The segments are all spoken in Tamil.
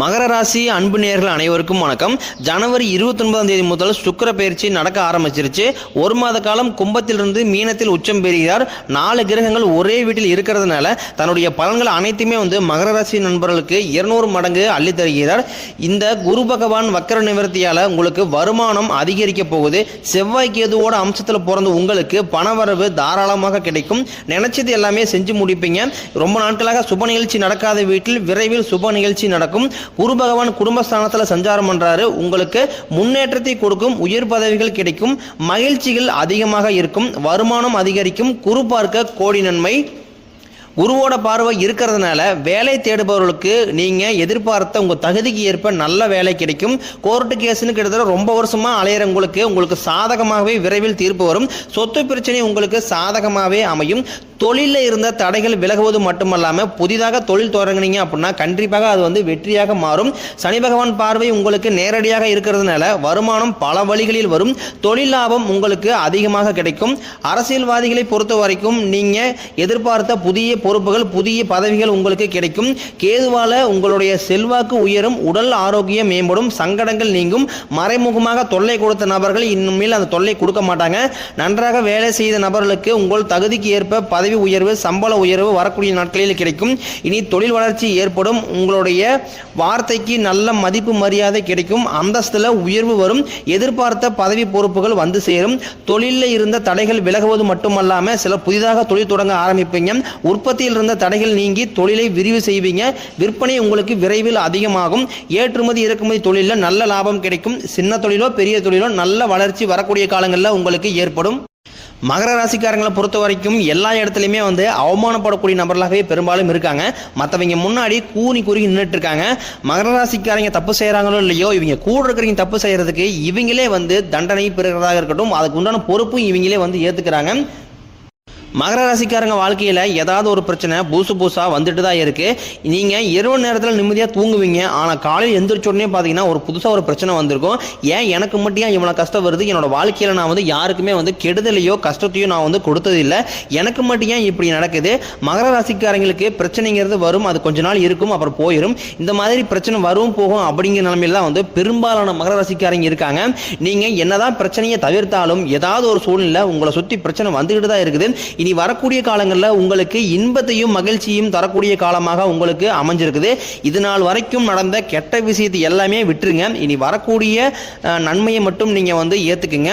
மகர ராசி அன்பு நேர்கள் அனைவருக்கும் வணக்கம். ஜனவரி இருபத்தொன்பதாம் தேதி முதல் சுக்கிர பயிற்சி நடக்க ஆரம்பிச்சிருச்சு. ஒரு மாத காலம் கும்பத்திலிருந்து மீனத்தில் உச்சம் பெறுகிறார். நாலு கிரகங்கள் ஒரே வீட்டில் இருக்கிறதுனால தன்னுடைய பலன்கள் அனைத்துமே வந்து மகர ராசி நண்பர்களுக்கு இருநூறு மடங்கு அள்ளி தருகிறார். இந்த குரு பகவான் வக்கர நிவர்த்தியால் உங்களுக்கு வருமானம் அதிகரிக்க போகுது. செவ்வாய் கேதுவோட அம்சத்தில் பிறந்த உங்களுக்கு பணவரவு தாராளமாக கிடைக்கும். நினைச்சது எல்லாமே செஞ்சு முடிப்பீங்க. ரொம்ப நாட்களாக சுப நிகழ்ச்சி நடக்காத வீட்டில் விரைவில் சுப நிகழ்ச்சி நடக்கும். குரு பகவான் குடும்பஸ்தானத்தில் சஞ்சாரம் பண்றாரு. உங்களுக்கு முன்னேற்றத்தை கொடுக்கும் உயர் பதவிகள் கிடைக்கும் மகிழ்ச்சிகள் அதிகமாக இருக்கும் வருமானம் அதிகரிக்கும் குரு பார்க்க கோடி நன்மை. குருவோட பார்வை இருக்கிறதுனால வேலை தேடுபவர்களுக்கு நீங்கள் எதிர்பார்த்த உங்கள் தகுதிக்கு ஏற்ப நல்ல வேலை கிடைக்கும். கோர்ட்டு கேஸ்னு கிட்டத்தட்ட ரொம்ப வருஷமாக அலையிறவங்களுக்கு உங்களுக்கு சாதகமாகவே விரைவில் தீர்ப்பு வரும். சொத்து பிரச்சனை உங்களுக்கு சாதகமாகவே அமையும். தொழிலில் இருந்த தடைகள் விலகுவது மட்டுமல்லாமல் புதிதாக தொழில் தொடங்குனீங்க அப்படின்னா கண்டிப்பாக அது வந்து வெற்றியாக மாறும். சனி பகவான் பார்வை உங்களுக்கு நேரடியாக இருக்கிறதுனால வருமானம் பல வழிகளில் வரும். தொழில் லாபம் உங்களுக்கு அதிகமாக கிடைக்கும். அரசியல்வாதிகளை பொறுத்த வரைக்கும் நீங்கள் எதிர்பார்த்த புதிய பொறுப்புகள் புதிய பதவிகள் உங்களுக்கு கிடைக்கும். கேதுவால உங்களுடைய செல்வாக்கு உயரும் உடல் ஆரோக்கியம் மேம்படும் சங்கடங்கள் நீங்கும். மறைமுகமாக தொல்லை கொடுத்த நபர்கள் இனிமேல் அந்த தொல்லை கொடுக்க மாட்டாங்க. நன்றாக வேலை செய்த நபர்களுக்கு உங்கள் தகுதிக்கு ஏற்ப பதவி உயர்வு சம்பள உயர்வு வரக்கூடிய நாட்களில் கிடைக்கும். இனி தொழில் வளர்ச்சி ஏற்படும். உங்களுடைய வார்த்தைக்கு நல்ல மதிப்பு மரியாதை கிடைக்கும். அந்தஸ்தில் உயர்வு வரும். எதிர்பார்த்த பதவி பொறுப்புகள் வந்து சேரும். தொழிலில் இருந்த தடைகள் விலகுவது மட்டுமல்லாமல் சில புதிதாக தொழில் தொடங்க ஆரம்பிப்பீங்க. உற்பத்தி உற்பத்தியில் இருந்த தடைகள் நீங்கி தொழிலை விரிவு செய்வீங்க. விற்பனை உங்களுக்கு விரைவில் அதிகமாகும். ஏற்றுமதி இறக்குமதி தொழிலில் நல்ல லாபம் கிடைக்கும். சின்ன தொழிலோ பெரிய தொழிலோ நல்ல வளர்ச்சி வரக்கூடிய காலங்களில் உங்களுக்கு ஏற்படும். மகர ராசிக்காரங்களை பொறுத்த வரைக்கும் எல்லா இடத்துலையுமே வந்து அவமானப்படக்கூடிய நபர்களாகவே பெரும்பாலும் இருக்காங்க. மற்றவங்க முன்னாடி கூனி குறுகி நின்றுட்டு இருக்காங்க மகர ராசிக்காரங்க தப்பு செய்கிறாங்களோ இல்லையோ இவங்க கூட இருக்கிறவங்க தப்பு செய்கிறதுக்கு இவங்களே வந்து தண்டனை பெறுகிறதாக இருக்கட்டும். அதுக்கு உண்டான பொறுப்பும் இவங்களே வந்து ஏற்றுக்கிறாங்க மகர ராசிக்காரங்க வாழ்க்கையில் ஏதாவது ஒரு பிரச்சனை பூசு பூசா வந்துட்டு தான் இருக்குது நீங்கள் இரவு நேரத்தில் நிம்மதியாக தூங்குவீங்க. ஆனால் காலையில் எந்திரிச்சோடனே பார்த்தீங்கன்னா ஒரு புதுசாக ஒரு பிரச்சனை வந்திருக்கும். ஏன் எனக்கு மட்டும் ஏன் இவ்வளோ கஷ்டம் வருது? என்னோட வாழ்க்கையில் நான் வந்து யாருக்குமே வந்து கெடுதலையோ கஷ்டத்தையோ நான் வந்து கொடுத்ததில்லை. எனக்கு மட்டும் ஏன் இப்படி நடக்குது? மகர ராசிக்காரங்களுக்கு பிரச்சனைங்கிறது வரும் அது கொஞ்ச நாள் இருக்கும் அப்புறம் போயிடும் இந்த மாதிரி பிரச்சனை வரும் போகும் அப்படிங்கிற நிலைமையில தான் வந்து பெரும்பாலான மகர ராசிக்காரங்க இருக்காங்க. நீங்கள் என்னதான் பிரச்சனையை தவிர்த்தாலும் ஏதாவது ஒரு சூழ்நிலை உங்களை சுற்றி பிரச்சனை வந்துக்கிட்டு தான் இருக்குது. இனி வரக்கூடிய காலங்களில் உங்களுக்கு இன்பத்தையும் மகிழ்ச்சியும் தரக்கூடிய காலமாக உங்களுக்கு அமைஞ்சிருக்குது. இது நாள் வரைக்கும் நடந்த கெட்ட விஷயத்தை எல்லாமே விட்டுருங்க. இனி வரக்கூடிய நன்மையை மட்டும் நீங்கள் வந்து ஏற்றுக்குங்க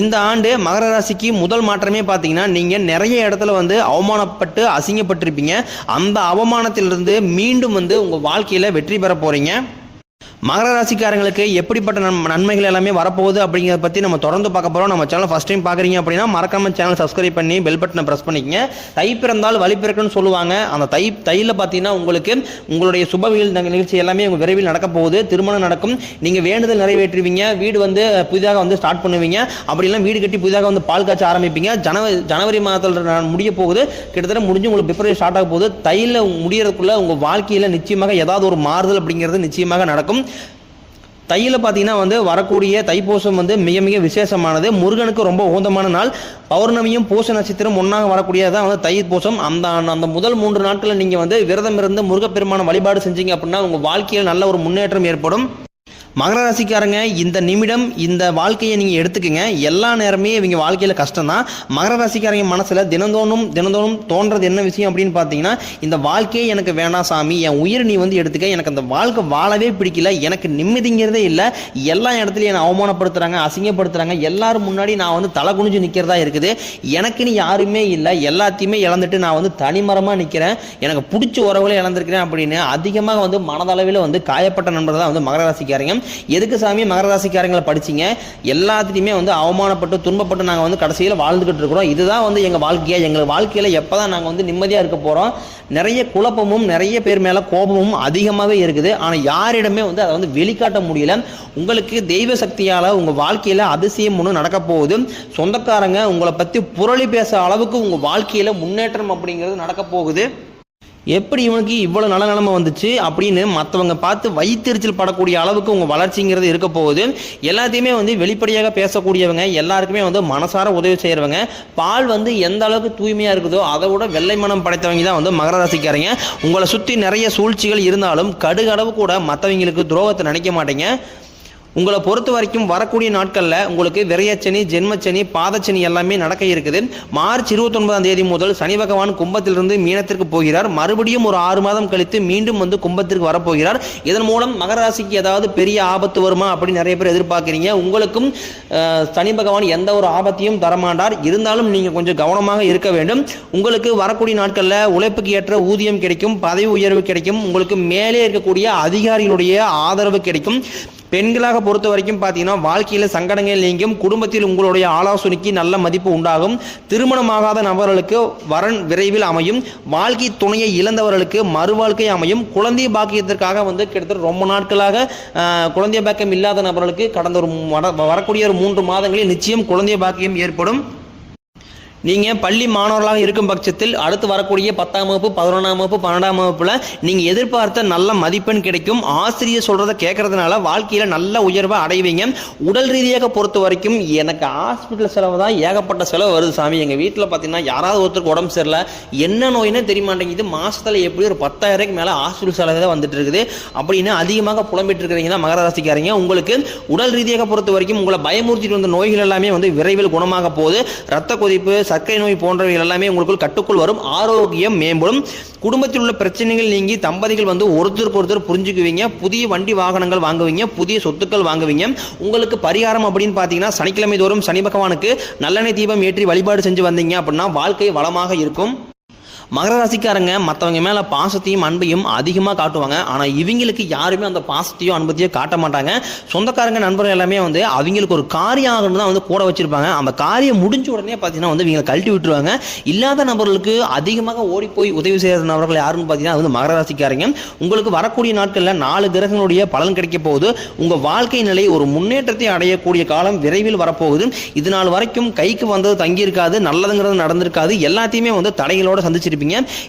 இந்த ஆண்டு மகர ராசிக்கு முதல் மாற்றமே பார்த்தீங்கன்னா நீங்கள் நிறைய இடத்துல வந்து அவமானப்பட்டு அசிங்கப்பட்டிருப்பீங்க. அந்த அவமானத்திலிருந்து மீண்டும் வந்து உங்கள் வாழ்க்கையில் வெற்றி பெற போகிறீங்க மகர ராசிக்காரங்களுக்கு எப்படிப்பட்ட நன் நன்மைகள் எல்லாமே வரப்போகுது அப்படிங்கிறத பற்றி நம்ம தொடர்ந்து பார்க்க போகிறோம் நம்ம சேனல் ஃபஸ்ட் டைம் பார்க்குறீங்க அப்படின்னா மறக்காம சேனல் சப்ஸ்கிரைப் பண்ணி பெல் பட்டனை ப்ரெஸ் பண்ணிக்கங்க. தை பிறந்தால் வழி பிறக்குன்னு சொல்லுவாங்க. அந்த தை தையில் பார்த்தீங்கன்னா உங்களுக்கு உங்களுடைய சுபவியல் நிகழ்ச்சி எல்லாமே உங்கள் விரைவில் நடக்க போகுது. திருமணம் நடக்கும். நீங்கள் வேண்டுதல் நிறைவேற்றுவீங்க வீடு வந்து புதிதாக வந்து ஸ்டார்ட் பண்ணுவீங்க. அப்படிலாம் வீடு கட்டி புதிதாக வந்து பால் காய்ச்ச ஆரம்பிப்பீங்க. ஜனவரி ஜனவரி மாதத்தில் முடிய போகுது. கிட்டத்தட்ட முடிஞ்சு உங்களுக்கு பிப்ரவரி ஸ்டார்ட் ஆக போகுது. தையில் முடியறதுக்குள்ள உங்கள் வாழ்க்கையில் நிச்சயமாக ஏதாவது ஒரு மாறுதல் அப்படிங்கிறது நிச்சயமாக நடக்கும். தையில் பார்த்தீங்கன்னா வந்து வரக்கூடிய தைப்பூசம் வந்து மிக மிக விசேஷமானது. முருகனுக்கு ரொம்ப உகந்தமான நாள். பௌர்ணமியும் பூச நட்சத்திரம் ஒன்றாக வரக்கூடியதான் வந்து தைப்பூசம். அந்த அந்த முதல் மூன்று நாட்களில் நீங்கள் வந்து விரதம் இருந்து முருகப்பெருமான வழிபாடு செஞ்சீங்க அப்படின்னா உங்கள் வாழ்க்கையில் நல்ல ஒரு முன்னேற்றம் ஏற்படும். மகர ராசிக்காரங்க இந்த நிமிடம் இந்த வாழ்க்கையை நீங்கள் எடுத்துக்கங்க. எல்லா நேரமே இவங்க வாழ்க்கையில் கஷ்டம் தான் மகர ராசிக்காரங்க மனசில் தினந்தோறும் தினந்தோறும் தோன்றது என்ன விஷயம் அப்படின்னு பார்த்தீங்கன்னா இந்த வாழ்க்கையே எனக்கு வேணாம் சாமி என் உயிர் நீ வந்து எடுத்துக்க எனக்கு அந்த வாழ்க்கை வாழவே பிடிக்கல எனக்கு நிம்மதிங்கிறதே இல்லை. எல்லா இடத்துலையும் என்னை அவமானப்படுத்துகிறாங்க அசிங்கப்படுத்துகிறாங்க எல்லாரும் முன்னாடி நான் வந்து தலை குனிஞ்சு நிற்கிறதா இருக்குது. எனக்குன்னு யாருமே இல்லை. எல்லாத்தையுமே இழந்துட்டு நான் வந்து தனிமரமாக நிற்கிறேன் எனக்கு பிடிச்ச உறவுகளை இழந்திருக்கிறேன் அப்படின்னு அதிகமாக வந்து மனதளவில் வந்து காயப்பட்ட நண்பர் தான் வந்து மகர ராசிக்காரங்க. எதுக்கு சாமி மகர ராசிக்காரங்களை படிச்சீங்க? எல்லாத்துலேயுமே வந்து அவமானப்பட்டு துன்பப்பட்டு நாங்கள் வந்து கடைசியில் வாழ்ந்துக்கிட்டு இருக்கிறோம். இதுதான் வந்து எங்கள் வாழ்க்கையாக எங்கள் வாழ்க்கையில் எப்போ தான் நாங்கள் வந்து நிம்மதியாக இருக்க போகிறோம் நிறைய குழப்பமும் நிறைய பேர் மேலே கோபமும் அதிகமாகவே இருக்குது. ஆனால் யாரிடமே வந்து அதை வந்து வெளிக்காட்ட முடியல. உங்களுக்கு தெய்வ சக்தியால் உங்கள் வாழ்க்கையில் அதிசயம் ஒன்று நடக்க போகுது. சொந்தக்காரங்க உங்களை பற்றி புரளி பேச அளவுக்கு உங்கள் வாழ்க்கையில் முன்னேற்றம் அப்படிங்கிறது நடக்க போகுது. எப்படி இவனுக்கு இவ்வளோ நல்ல நிலைமை வந்துச்சு அப்படின்னு மற்றவங்க பார்த்து வயிற்றுச்சல் படக்கூடிய அளவுக்கு உங்கள் வளர்ச்சிங்கிறது இருக்க போகுது. எல்லாத்தையுமே வந்து வெளிப்படையாக பேசக்கூடியவங்க எல்லாருக்குமே வந்து மனசார உதவி செய்கிறவங்க பால் வந்து எந்த அளவுக்கு தூய்மையாக இருக்குதோ அதை விட வெள்ளை மனம் படைத்தவங்க தான் வந்து மகர ராசிக்காரங்க. உங்களை சுற்றி நிறைய சூழ்ச்சிகள் இருந்தாலும் கடுகளவு கூட மற்றவங்களுக்கு துரோகத்தை நினைக்க மாட்டேங்க. உங்களை பொறுத்த வரைக்கும் வரக்கூடிய நாட்களில் உங்களுக்கு விரையச்சனி ஜென்மச்சனி பாதச்சனி எல்லாமே நடக்க இருக்குது. மார்ச் இருபத்தொன்பதாம் தேதி முதல் சனி பகவான் கும்பத்திலிருந்து மீனத்திற்கு போகிறார். மறுபடியும் ஒரு ஆறு மாதம் கழித்து மீண்டும் வந்து கும்பத்திற்கு வரப்போகிறார். இதன் மூலம் மகராசிக்கு ஏதாவது பெரிய ஆபத்து வருமா அப்படின்னு நிறைய பேர் எதிர்பார்க்குறீங்க. உங்களுக்கும் சனி பகவான் எந்த ஒரு ஆபத்தையும் தரமாட்டார். இருந்தாலும் நீங்கள் கொஞ்சம் கவனமாக இருக்க வேண்டும். உங்களுக்கு வரக்கூடிய நாட்களில் உழைப்புக்கு ஏற்ற ஊதியம் கிடைக்கும் பதவி உயர்வு கிடைக்கும். உங்களுக்கு மேலே இருக்கக்கூடிய அதிகாரிகளுடைய ஆதரவு கிடைக்கும். பெண்களாக பொறுத்த வரைக்கும் பார்த்தீங்கன்னா வாழ்க்கையில் சங்கடங்கள் நீங்கும் குடும்பத்தில் உங்களுடைய ஆலோசனைக்கு நல்ல மதிப்பு உண்டாகும். திருமணமாகாத நபர்களுக்கு வரன் விரைவில் அமையும். வாழ்க்கை துணையை இழந்தவர்களுக்கு மறுவாழ்க்கை அமையும். குழந்தை பாக்கியத்திற்காக வந்து கிட்டத்தட்ட ரொம்ப நாட்களாக குழந்தை பாக்கியம் இல்லாத நபர்களுக்கு கடந்த ஒரு வர- வரக்கூடிய ஒரு மூன்று மாதங்களில் நிச்சயம் குழந்தை பாக்கியம் ஏற்படும். நீங்கள் பள்ளி மாணவர்களாக இருக்கும் பட்சத்தில் அடுத்து வரக்கூடிய பத்தாம் வகுப்பு பதினொன்றாம் வகுப்பு பன்னெண்டாம் வகுப்பில் நீங்கள் எதிர்பார்த்த நல்ல மதிப்பெண் கிடைக்கும். ஆசிரியர் சொல்கிறத கேட்கறதுனால வாழ்க்கையில் நல்ல உயர்வை அடைவீங்க. உடல் ரீதியாக பொறுத்த வரைக்கும் எனக்கு ஹாஸ்பிட்டல் செலவு தான் ஏகப்பட்ட செலவு வருது சாமி. எங்கள் வீட்டில் பார்த்தீங்கன்னா யாராவது ஒருத்தருக்கு உடம்பு சரியில்லை. என்ன நோயினே தெரிய மாட்டேங்குது. மாதத்தில் எப்படி ஒரு பத்தாயிரக்கு மேலே ஹாஸ்பிட்டல் செலவு தான் வந்துட்டு இருக்குது. அப்படின்னு அதிகமாக புலம்பிட்டு இருக்கிறீங்க தான் மகர ராசிக்காரங்க. உங்களுக்கு உடல் ரீதியாக பொறுத்த வரைக்கும் உங்களை பயமுறுத்திட்டு வந்த நோய்கள் எல்லாமே வந்து விரைவில் குணமாக போகுது. ரத்த கொதிப்பு சர்க்கரை நோய் போன்றவைகள் எல்லாமே உங்களுக்குள் கட்டுக்குள் வரும். ஆரோக்கியம் மேம்படும். குடும்பத்தில் உள்ள பிரச்சனைகள் நீங்கி தம்பதிகள் வந்து ஒருத்தருக்கு ஒருத்தர் புரிஞ்சுக்குவீங்க. புதிய வண்டி வாகனங்கள் வாங்குவீங்க. புதிய சொத்துக்கள் வாங்குவீங்க. உங்களுக்கு பரிகாரம் அப்படின்னு பார்த்தீங்கன்னா சனிக்கிழமை தோறும் சனி பகவானுக்கு நல்லெண்ணெய் தீபம் ஏற்றி வழிபாடு செஞ்சு வந்தீங்க அப்படின்னா வாழ்க்கை வளமாக இருக்கும். மகர ராசிக்காரங்க மற்றவங்க மேலே பாசத்தையும் அன்பையும் அதிகமாக காட்டுவாங்க. ஆனால் இவங்களுக்கு யாருமே அந்த பாசத்தையும் அன்பத்தையோ காட்ட மாட்டாங்க. சொந்தக்காரங்க நண்பர்கள் எல்லாமே வந்து அவங்களுக்கு ஒரு காரியம் ஆகணும் தான் வந்து கூட வச்சிருப்பாங்க. அந்த காரியம் முடிஞ்ச உடனே பார்த்தீங்கன்னா வந்து இவங்களை கழட்டி விட்டுருவாங்க. இல்லாத நபர்களுக்கு அதிகமாக ஓடி போய் உதவி செய்கிற நபர்கள் யாருன்னு பார்த்தீங்கன்னா அது வந்து மகர ராசிக்காரங்க. உங்களுக்கு வரக்கூடிய நாட்களில் நாலு கிரகங்களுடைய பலன் கிடைக்க போகுது. உங்கள் வாழ்க்கை நிலை ஒரு முன்னேற்றத்தை அடையக்கூடிய காலம் விரைவில் வரப்போகுது. இது நாள் வரைக்கும் கைக்கு வந்தது தங்கியிருக்காது நல்லதுங்கிறது நடந்திருக்காது. எல்லாத்தையுமே வந்து தடைகளோடு சந்திச்சிருப்பீங்க.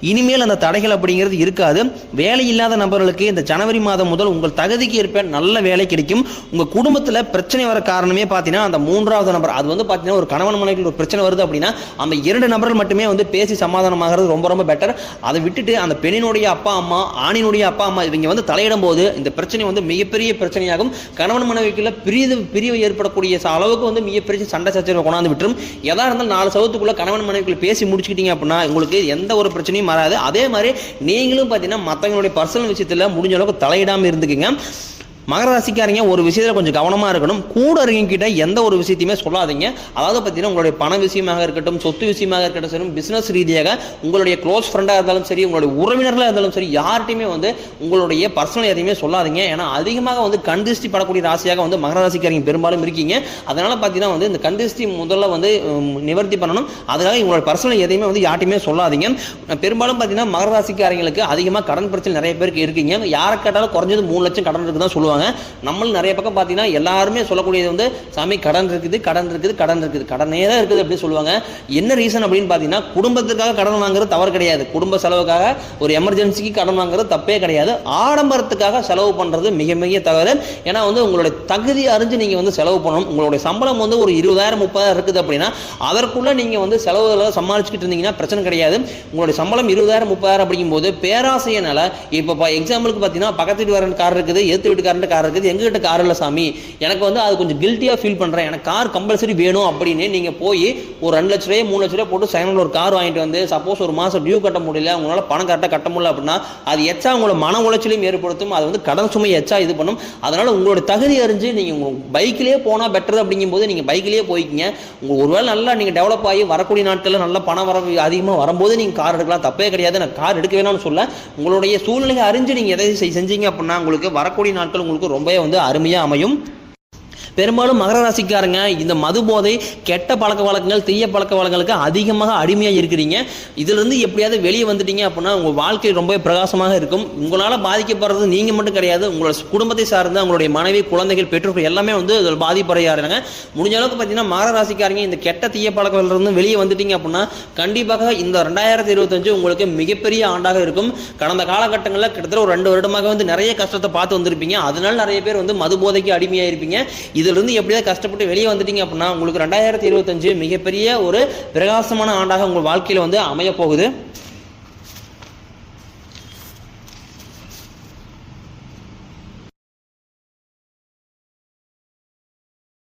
இனிமேல் அந்த தடைகள் அப்படிங்கிறது இருக்காது. வேலை இல்லாத நபர்களுக்கு இந்த ஜனவரி மாதம் முதல் உங்கள் தகுதிக்கு ஏற்ப நல்ல வேலை கிடைக்கும். உங்கள் குடும்பத்தில் பிரச்சனை வர காரணமே பார்த்தீங்கன்னா அந்த மூன்றாவது நபர். அது வந்து பார்த்தீங்கன்னா ஒரு கணவன் மனைவிக்கு ஒரு பிரச்சனை வருது அப்படின்னா அந்த இரண்டு நபர்கள் மட்டுமே வந்து பேசி சமாதானமாகிறது ரொம்ப ரொம்ப பெட்டர் அதை விட்டுட்டு அந்த பெண்ணினுடைய அப்பா அம்மா ஆணினுடைய அப்பா அம்மா இவங்க வந்து தலையிடும் போது இந்த பிரச்சனை வந்து மிகப்பெரிய பிரச்சனையாகும். கணவன் மனைவிக்குள்ள பிரிவு பிரிவு ஏற்படக்கூடிய ச- அளவுக்கு வந்து மிகப்பெரிய சண்டை சச்சரவை கொண்டாந்து விட்டுரும். எதா இருந்தாலும் நாலு சவத்துக்குள்ள கணவன் மனைவிக்குள்ள பேசி முடிச்சுக்கிட்டீங்க அப்படின்னா உங்களுக்கு எந்த ஒரு பிரச்சனையும் வராது. அதே மாதிரி நீங்களும் பார்த்தீங்கன்னா மற்றவங்களுடைய பர்சனல் விஷயத்தில் முடிஞ்ச அளவுக்கு தலையிடாமல் இருந்துக்குங்க. மகர ராசிக்காரங்க ஒரு விஷயத்தில் கொஞ்சம் கவனமாக இருக்கணும். கூட இருக்கவங்கிட்ட எந்த ஒரு விஷயத்தையுமே சொல்லாதீங்க. அதாவது பார்த்தீங்கன்னா உங்களுடைய பண விஷயமாக இருக்கட்டும் சொத்து விஷயமாக இருக்கட்டும் சரி பிஸ்னஸ் ரீதியாக உங்களுடைய க்ளோஸ் ஃப்ரெண்டாக இருந்தாலும் சரி உங்களுடைய உறவினர்களாக இருந்தாலும் சரி யார்கிட்டையுமே வந்து உங்களுடைய பர்சனல் எதையுமே சொல்லாதீங்க. ஏன்னா அதிகமாக வந்து கண்திருஷ்டி படக்கூடிய ராசியாக வந்து மகர ராசிக்காரங்க பெரும்பாலும் இருக்கீங்க. அதனால் பார்த்தீங்கன்னா வந்து இந்த கண்திருஷ்டி முதல்ல வந்து நிவர்த்தி பண்ணணும். அதனால உங்களுடைய பர்சனல் எதையுமே வந்து யார்ட்டையுமே சொல்லாதீங்க. பெரும்பாலும் பார்த்தீங்கன்னா மகர ராசிக்காரங்களுக்கு அதிகமாக கடன் பிரச்சனை நிறைய பேருக்கு இருக்கீங்க. யாரை கேட்டாலும் குறைஞ்சது மூணு லட்சம் கடன் இருக்கு தான் சொல்லுவாங்க. நம்மளும் நிறைய பக்கம் பார்த்தீங்கன்னா எல்லாருமே சொல்லக்கூடியது வந்து சாமி கடன் இருக்குது கடன் இருக்குது கடன் இருக்குது கடனே தான் இருக்குது அப்படின்னு சொல்லுவாங்க. என்ன ரீசன் அப்படின்னு பார்த்தீங்கன்னா குடும்பத்துக்காக கடன் வாங்குறது தவறு கிடையாது. குடும்ப செலவுக்காக ஒரு எமர்ஜென்சிக்கு கடன் வாங்குறது தப்பே கிடையாது. ஆடம்பரத்துக்காக செலவு பண்ணுறது மிக மிக தவறு. ஏன்னா வந்து உங்களுடைய தகுதி அறிஞ்சு நீங்கள் வந்து செலவு பண்ணணும். உங்களுடைய சம்பளம் வந்து ஒரு இருபதாயிரம் முப்பதாயிரம் இருக்குது அப்படின்னா அதற்குள்ளே நீங்கள் வந்து செலவுகளை சமாளிச்சுக்கிட்டு இருந்தீங்கன்னா பிரச்சனை கிடையாது. உங்களுடைய சம்பளம் இருபதாயிரம் முப்பதாயிரம் அப்படிங்கும்போது பேராசையினால இப்போ எக்ஸாம்பிளுக்கு பார்த்தீங்கன்னா பக்கத்து வீட்டுக்காரன் கார் இருக்குது ஏற்று வீட்டுக்காரன் கார் இருக்குது. எங்ககிட்ட கார் இல்லை சாமி. எனக்கு வந்து அது கொஞ்சம் கில்ட்டியாக ஃபீல் பண்ணுறேன் எனக்கு கார் கம்பல்சரி வேணும் அப்படின்னு நீங்கள் போய் ஒரு ரெண்டு லட்ச ரூபாய் மூணு லட்ச ரூபாய் போட்டு செகண்டில் ஒரு கார் வாங்கிட்டு வந்து சப்போஸ் ஒரு மாதம் டியூ கட்ட முடியல உங்களால் பணம் கரெக்டாக கட்ட முடியல அப்படின்னா அது எச்சா உங்களோட மன உளைச்சலையும் ஏற்படுத்தும். அது வந்து கடன் சுமை எச்சா இது பண்ணும். அதனால் உங்களோட தகுதி அறிஞ்சு நீங்கள் உங்கள் பைக்கிலே போனால் பெட்டர் அப்படிங்கும்போது நீங்கள் பைக்கிலேயே போய்க்கிங்க. உங்கள் ஒருவேளை நல்லா நீங்கள் டெவலப் ஆகி வரக்கூடிய நாட்களில் நல்லா பணம் வர அதிகமாக வரும்போது நீங்கள் கார் எடுக்கலாம். தப்பே கிடையாது. நான் கார் எடுக்க வேணாம்னு சொல்ல. உங்களுடைய சூழ்நிலையை அறிஞ்சு நீங்கள் எதை செஞ்சீங்க அப்படின்னா உங்களுக்கு வரக்கூடிய நாட்கள் உங்களுக்கு ரொம்பவே வந்து அருமையாக அமையும். பெரும்பாலும் மகர ராசிக்காரங்க இந்த மது போதை கெட்ட பழக்க வழக்கங்கள் தீய பழக்க வழக்கங்களுக்கு அதிகமாக அடிமையாக இருக்கிறீங்க. இதிலிருந்து எப்படியாவது வெளியே வந்துட்டீங்க அப்படின்னா உங்கள் வாழ்க்கை ரொம்ப பிரகாசமாக இருக்கும். உங்களால் பாதிக்கப்படுறது நீங்கள் மட்டும் கிடையாது உங்களோட குடும்பத்தை சார்ந்த உங்களுடைய மனைவி குழந்தைகள் பெற்றோர்கள் எல்லாமே வந்து அதில் பாதிப்படையாருங்க முடிஞ்ச அளவுக்கு பார்த்தீங்கன்னா மகர ராசிக்காரங்க இந்த கெட்ட தீய பழக்கத்திலிருந்து வெளியே வந்துட்டீங்க அப்படின்னா கண்டிப்பாக இந்த ரெண்டாயிரத்தி இருபத்தஞ்சு உங்களுக்கு மிகப்பெரிய ஆண்டாக இருக்கும். கடந்த காலகட்டங்களில் கிட்டத்தட்ட ஒரு ரெண்டு வருடமாக வந்து நிறைய கஷ்டத்தை பார்த்து வந்திருப்பீங்க. அதனால நிறைய பேர் வந்து மது போதைக்கு அடிமையாக இருப்பீங்க இதிலிருந்து எப்படியாவது கஷ்டப்பட்டு வெளியே வந்துட்டீங்க அப்படின்னா உங்களுக்கு ரெண்டாயிரத்தி இருபத்தஞ்சு மிகப்பெரிய ஒரு பிரகாசமான ஆண்டாக உங்கள் வாழ்க்கையில் வந்து அமைய போகுது